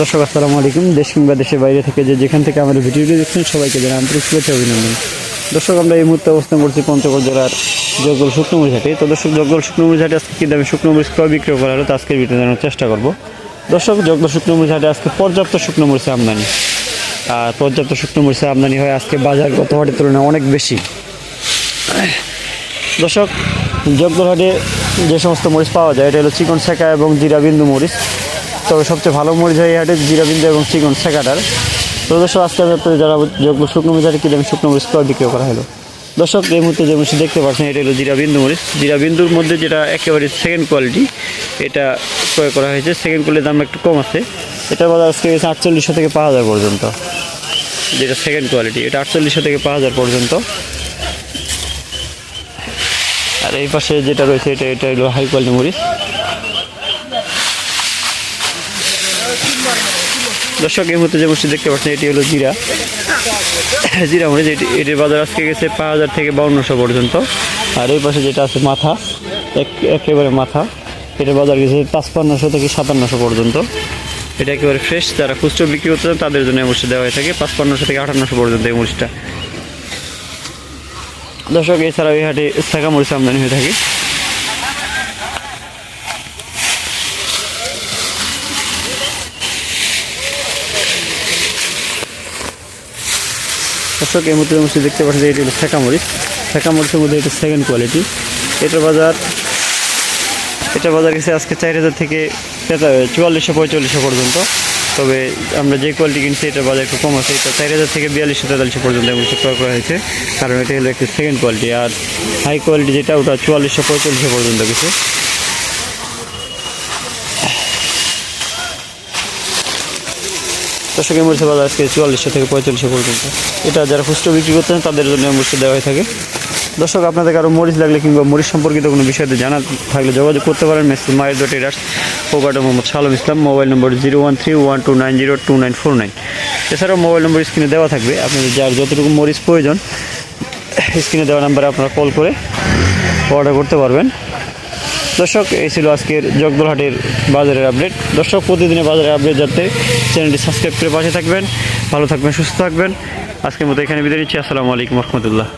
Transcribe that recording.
দর্শক, আসসালামু আলাইকুম। দেশ কিংবা দেশের বাইরে থেকে যে যেখান থেকে আমাদের ভিডিওটি দেখছেন, সবাইকে জানাই আন্তরিক শুভেচ্ছা অভিনন্দন। দর্শক, আমরা এই মুহূর্তে অবস্থান করছি পঞ্চগড় জেলার জগল শুকনো হাটে। তো দর্শক, জগল শুকনো মরিচ হাটে আজকে কী দামে শুকনো মরিচ ক্রয় বিক্রয় করা হলো, তা আজকের ভিডিও জানানোর চেষ্টা করব। দর্শক, জগল শুকনো মরিচ হাটে আজকে পর্যাপ্ত শুকনো মরিচের আমদানি। আর পর্যাপ্ত শুকনো মরিচের আমদানি হয় আজকে বাজার গত হাটের তুলনায় অনেক বেশি। দর্শক জগদলহাটে যে সমস্ত মরিচ পাওয়া যায়, এটা হলো চিকন শেখা এবং জিরাবিন্দু মরিচ। তবে সবচেয়ে ভালো মরিচ হয় এই হাটে জিরাবিন্দু এবং চিকন শেখাটার। তো দর্শক, আজকে আমি আপনাদের যারা যোগ্য শুকনো মরিচ হাটে দামে শুকনো মরিচ ক্রয় বিক্রয় করা হলো। দর্শক, এই মুহূর্তে যে মরিচ দেখতে পাচ্ছেন, এটা হলো জিরাবিন্দু মরিচ। জিরাবিন্দুর মধ্যে যেটা একেবারে সেকেন্ড কোয়ালিটি এটা ক্রয় করা হয়েছে। সেকেন্ড কোয়ালিটির দাম একটু কম আছে। এটা বাজার আজকে গেছে আটচল্লিশশো থেকে পাঁচ হাজার পর্যন্ত। যেটা সেকেন্ড কোয়ালিটি এটা আটচল্লিশশো থেকে পাঁচ হাজার পর্যন্ত। আর এই পাশে যেটা রয়েছে, এটা এটা হলো হাই কোয়ালিটি মরিচ। দর্শক, এই মুহূর্তে যে মরিচ দেখতে পাচ্ছেন, এটি হলো জিরা। জিরা মরিচ এটি, এটির বাজার আজকে গেছে পাঁচ হাজার থেকে বাউন্নশো পর্যন্ত। আর এই পাশে যেটা আছে মাথা, এক- একেবারে মাথা, এটার বাজার গেছে পাঁচপান্নশো থেকে সাতান্নশো পর্যন্ত। এটা একেবারে ফ্রেশ যারা খুচরো বিক্রি করতে চান, তাদের জন্য এই মরিচটা দেওয়া হয়ে থাকে, পাঁচপান্নশো থেকে আটান্নশো পর্যন্ত এই মরিচটা দর্শক, এছাড়াও এই হাটে শাখা মরিচ আমদানি হয়ে থাকে। দর্শক, এই মুহূর্তে মরিচ দেখতে পাচ্ছেন যে এটি হলো শাখা মরিচ। শাখা মরিচের মধ্যে এটা সেকেন্ড কোয়ালিটি এটার বাজার, এটা বাজার গেছে আজকে চার হাজার থেকে চুয়াল্লিশশো পঁয়তাল্লিশশো পর্যন্ত। তবে আমরা যে কোয়ালিটি কিনছি এটার বাজার একটু কম আছে। এটা চার হাজার থেকে বিয়াল্লিশশো তেতাল্লিশশো পর্যন্ত এমন ক্রয় করা হয়েছে। কারণ এটা হলো একটি সেকেন্ড কোয়ালিটি আর হাই কোয়ালিটি যেটা, ওটা চুয়াল্লিশশো পঁয়তাল্লিশশো পর্যন্ত গেছে। দর্শকের মরিচের বাজার আজকে চুয়াল্লিশশো থেকে পঁয়তাল্লিশশো পর্যন্ত। এটা যারা খুচরো বিক্রি করতেন তাদের জন্য মরিচ দেওয়া হয়ে থাকে। দর্শক, আপনাদের কারও মরিচ লাগলে কিংবা মরিচ সম্পর্কিত কোনো বিষয়তে জানা থাকলে যোগাযোগ করতে পারেন মেসেজ মায়ের dot এরাস পোকাটো Mohammad Salam Islam, mobile number zero one three one two nine zero two nine four nine. এছাড়াও মোবাইল নম্বর স্ক্রিনে দেওয়া থাকবে। আপনাদের যার যতটুকু মরিচ প্রয়োজন, স্ক্রিনে দেওয়া নাম্বারে আপনারা কল করে অর্ডার করতে পারবেন। দর্শক, এই ছিল আজকের জগদলহাটের বাজারের আপডেট দর্শক, প্রতিদিনের বাজারের আপডেট যাতে চ্যানেলটি সাবস্ক্রাইব করে পাশে থাকবেন। ভালো থাকবেন, সুস্থ থাকবেন। আজকের মতো এখানে বিদায় নিচ্ছি। আসসালামু আলাইকুম রহমতুল্লাহ।